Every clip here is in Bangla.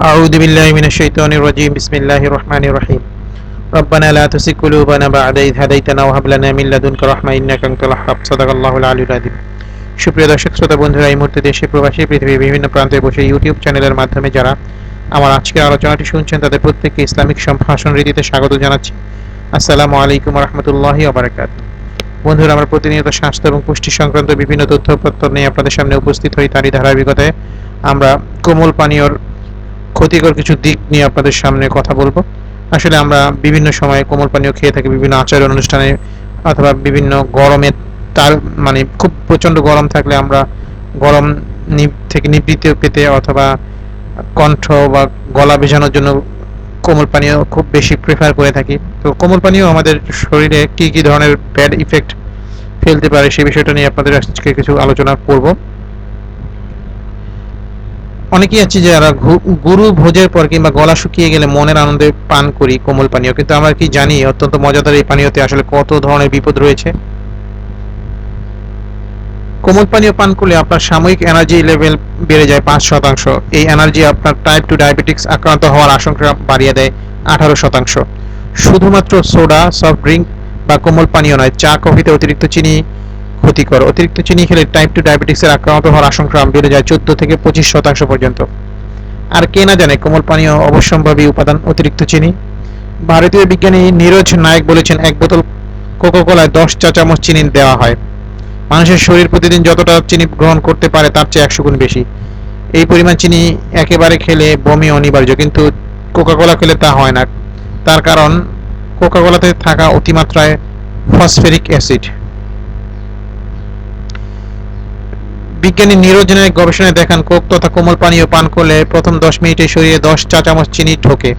أعوذ بالله من الشيطان الرجيم بسم الله الرحمن الرحيم ربنا لا تزغ قلوبنا بعد إذ هديتنا وهب لنا من لدنك رحمة إنك أنت الوهاب صدق الله العلي العظيم সুপ্রিয় দর্শক শ্রোতা বন্ধুরা এই মুহূর্তে দেশে প্রবাসী পৃথিবীর বিভিন্ন প্রান্তে বসে ইউটিউব চ্যানেলের মাধ্যমে যারা আমার আজকের আলোচনাটি শুনছেন তাদের প্রত্যেককে ইসলামিক সম্ভাষণ রীতিতে স্বাগত জানাচ্ছি আসসালামু আলাইকুম রহমতুল্লাহি ওবরাকাত বন্ধুরা আমরা প্রতিনিয়ত স্বাস্থ্য এবং পুষ্টি সংক্রান্ত বিভিন্ন তথ্যপত্র নিয়ে আপনাদের সামনে উপস্থিত হই তারই ধারাবাহিকতায় আমরা কোমল পানীয়র ক্ষতিকর কিছু দিক নিয়ে আপনাদের সামনে কথা বলব। আসলে আমরা বিভিন্ন সময়ে কোমল পানীয় খেয়ে থাকি, বিভিন্ন আচার অনুষ্ঠানে অথবা বিভিন্ন গরমে তার মানে খুব প্রচণ্ড গরম থাকলে আমরা গরম থেকে নিবৃত্তি পেতে অথবা কণ্ঠ বা গলা ভেজানোর জন্য কোমল পানীয় খুব বেশি প্রেফার করে থাকি। তো কোমল পানীয় আমাদের শরীরে কি কি ধরনের ব্যাড ইফেক্ট ফেলতে পারে সেই বিষয়টা নিয়ে আপনাদের আজকে কিছু আলোচনা করব। অনেকেই আছে যারা গুরু ভোজের পর কিংবা গলা শুকিয়ে গেলে মনের আনন্দে পান করি কোমল পানীয়, কিন্তু আমরা কি জানি, অত্যন্ত মজাদার এই পানীয়তে আসলে কত ধরনের বিপদ রয়েছে? কোমল পানীয় পান করলে আপনার সাময়িক এনার্জি লেভেল বেড়ে যায় পাঁচ শতাংশ। এই এনার্জি আপনার টাইপ টু ডায়াবেটিক্স আক্রান্ত হওয়ার আশঙ্কা বাড়িয়ে দেয় আঠারো শতাংশ। শুধুমাত্র সোডা সফট ড্রিঙ্ক বা কোমল পানীয় নয়, চা কফিতে অতিরিক্ত চিনি ক্ষতিকর। অতিরিক্ত চিনি খেলে টাইপ টু ডায়াবেটিক্সের আক্রান্ত হওয়ার আশঙ্কা বেড়ে যায় চোদ্দ থেকে পঁচিশ শতাংশ পর্যন্ত। আর কে না জানে, কোমল পানীয় অবশ্যম্ভাবী উপাদান অতিরিক্ত চিনি। ভারতীয় বিজ্ঞানী নীরজ নায়ক বলেছেন, এক বোতল কোকোকোলায় দশ চা চামচ চিনি দেওয়া হয়। মানুষের শরীর প্রতিদিন যতটা চিনি গ্রহণ করতে পারে, তার চেয়ে একশো গুণ বেশি। এই পরিমাণ চিনি একেবারে খেলে বমি অনিবার্য, কিন্তু কোকাকোলা খেলে তা হয় না। তার কারণ কোকাকোলাতে থাকা অতিমাত্রায় ফসফেরিক অ্যাসিড বিজ্ঞানী নিরোজনের গবেষণায় দেখান, কোক তথা কোমল পানীয় পান করলে প্রথম দশ মিনিটে শরীরে দশ চা চামচ চিনি ঢোকে।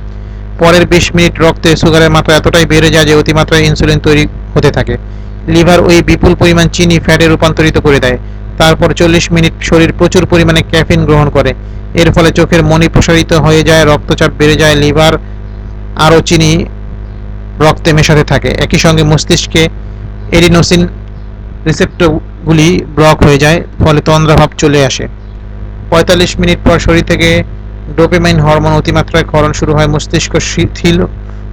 পরের বিশ মিনিট রক্তে সুগারের মাত্রা এতটাই বেড়ে যায় যে অতিমাত্রায় ইনসুলিন তৈরি হতে থাকে। লিভার ওই বিপুল পরিমাণ চিনি ফ্যাটে রূপান্তরিত করে দেয়। তারপর চল্লিশ মিনিট শরীর প্রচুর পরিমাণে ক্যাফিন গ্রহণ করে। এর ফলে চোখের মনি প্রসারিত হয়ে যায়, রক্তচাপ বেড়ে যায়, লিভার আরও চিনি রক্তে মেশাতে থাকে। একই সঙ্গে মস্তিষ্কে এডিনোসিন রিসেপ্টরগুলি ব্লক হয়ে যায়, ফলে তন্দ্রাভাব চলে আসে। পঁয়তাল্লিশ মিনিট পর শরীর থেকে ডোপামাইন হরমোন অতিমাত্রায় ক্ষরণ শুরু হয়, মস্তিষ্ক শিথিল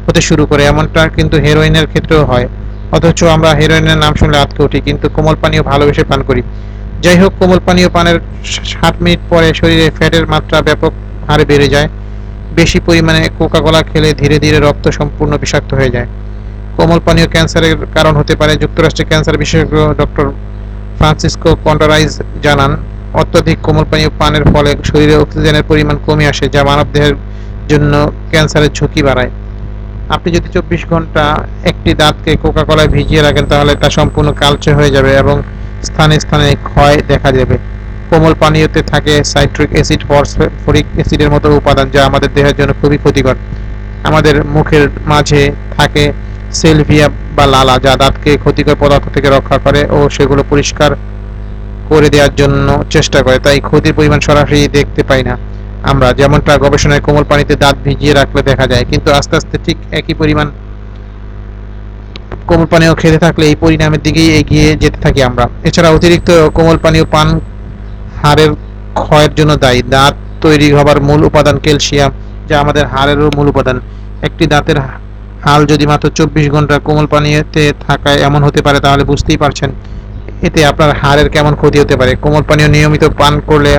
হতে শুরু করে, এমনটা কিন্তু হেরোইনের ক্ষেত্রেও হয়। অথচ আমরা হেরোইনের নাম শুনলে আতকে উঠি, কিন্তু কোমল পানীয় ভালোবেসে পান করি। যাই হোক, কোমল পানীয় পানের সাত মিনিট পরে শরীরে ফ্যাটের মাত্রা ব্যাপক হারে বেড়ে যায়। বেশি পরিমাণে কোকা কোলা খেলে ধীরে ধীরে রক্ত সম্পূর্ণ বিষাক্ত হয়ে যায়। কোমল পানীয় ক্যান্সারের কারণ হতে পারে যুক্তরাষ্ট্রের ক্যান্সার বিশেষজ্ঞ ডক্টর ফ্রান্সিসকো কন্টারাইজ জানান, অত্যধিক কোমল পানীয় পানের ফলে শরীরে অক্সিজেনের পরিমাণ কমে আসে, যা মানবদেহের জন্য ক্যান্সারের ঝুঁকি বাড়ায়। আপনি যদি চব্বিশ ঘণ্টা একটি দাঁতকে কোকা কলায় ভিজিয়ে রাখেন, তাহলে তা সম্পূর্ণ কালচে হয়ে যাবে এবং স্থানে স্থানে ক্ষয় দেখা যাবে কোমল পানীয়তে থাকে সাইট্রিক অ্যাসিড, ফসফরিক অ্যাসিডের মতো উপাদান, যা আমাদের দেহের জন্য খুবই ক্ষতিকর। আমাদের মুখের মাঝে থাকে সেলভিয়া বা লালা যা দাঁতকে ক্ষতিকর পদার্থ থেকে রক্ষা করে ও সেগুলো পরিষ্কার করে দেওয়ার জন্য চেষ্টা করে, তাই ক্ষতির পরিমাণ সরাসরি দেখতে পাই না। আমরা যেমনটা গবেষণায় কোমল পানিতে দাঁত ভিজিয়ে রাখলে দেখা যায়, কিন্তু আস্তে আস্তে ঠিক একই পরিমাণ কোমল পানীয় খেতে থাকলে এই পরিণামের দিকেই এগিয়ে যেতে থাকি আমরা। এছাড়া অতিরিক্ত কোমল পানীয় পান হাড়ের ক্ষয়ের জন্য দায়ী। দাঁত তৈরি হবার মূল উপাদান ক্যালসিয়াম, যা আমাদের হাড়েরও মূল উপাদান। একটি দাঁতের হাল যদি মাত্র চব্বিশ ঘণ্টা কোমল পানীয়তে থাকায় এমন হতে পারে, তাহলে বুঝতেই পারছেন। এতে আপনার হাড়ের কেমন ক্ষতি হতে পারে? কোমল পানীয় নিয়মিত পান করলে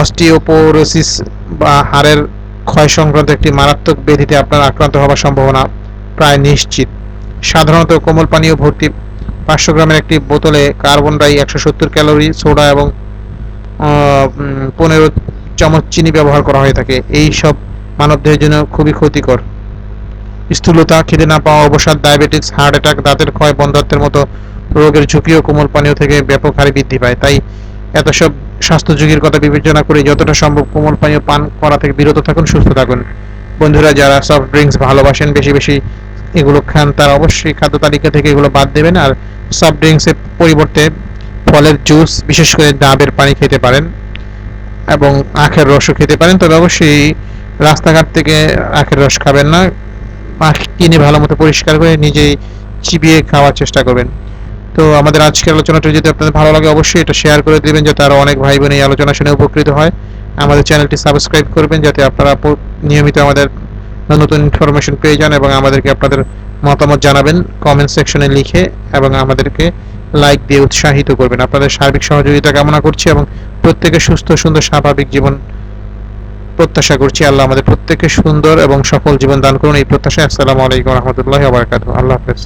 অস্টিওপোরোসিস বা হাড়ের ক্ষয় সংক্রান্ত একটি মারাত্মক ব্যাধিতে আপনার আক্রান্ত হওয়ার সম্ভাবনা প্রায় নিশ্চিত। সাধারণত কোমল পানীয় ভর্তি পাঁচশো গ্রামের একটি বোতলে কার্বন ডাই একশো সত্তর ক্যালোরি, সোডা এবং পনেরো চামচ চিনি ব্যবহার করা হয়ে থাকে। এই সব মানবদেহের জন্য খুবই ক্ষতিকর। স্থূলতা, খিদে না পাওয়া, অবসাদ, ডায়াবেটিস, হার্ট অ্যাটাক, দাঁতের ক্ষয় বন্ধাত্বের মতো রোগের ঝুঁকিও কোমল পানীয় থেকে ব্যাপক হারে বৃদ্ধি পায়। তাই এত সব স্বাস্থ্য ঝুঁকির কথা বিবেচনা করে যতটা সম্ভব কোমল পানীয় পান করা থেকে বিরত থাকুন, সুস্থ থাকুন। বন্ধুরা, যারা সফট ড্রিঙ্কস ভালোবাসেন, বেশি বেশি এগুলো খান, তারা অবশ্যই খাদ্য তালিকা থেকে এগুলো বাদ দেবেন আর সফট ড্রিঙ্কসের পরিবর্তে ফলের জুস বিশেষ করে ডাবের পানি খেতে পারেন এবং আখের রসও খেতে পারেন। তবে অবশ্যই রাস্তাঘাট থেকে আখের রস খাবেন না। আখ কিনে ভালো মতো পরিষ্কার করে নিজেই চিবিয়ে খাওয়ার চেষ্টা করবেন। তো আমাদের আজকের আলোচনাটা যদি আপনাদের ভালো লাগে, অবশ্যই এটা শেয়ার করে দিবেন যাতে আরও অনেক ভাই বোন এই আলোচনা শুনে উপকৃত হয়। আমাদের চ্যানেলটি সাবস্ক্রাইব করবেন যাতে আপনারা নিয়মিত আমাদের নতুন ইনফরমেশন পেয়ে যান এবং আমাদেরকে আপনাদের মতামত জানাবেন কমেন্ট সেকশনে লিখে এবং আমাদেরকে লাইক দিয়ে উৎসাহিত করবেন। আপনাদের সার্বিক সহযোগিতা কামনা করছি এবং প্রত্যেকে সুস্থ, সুন্দর, স্বাভাবিক জীবন প্রত্যাশা করছি আল্লাহ আমাদের প্রত্যেককে সুন্দর এবং সফল জীবন দান করুন। এই প্রত্যাশা আসসালামু আলাইকুম রহমতুল্লাহ আবরকাত আল্লাহ হাফেজ।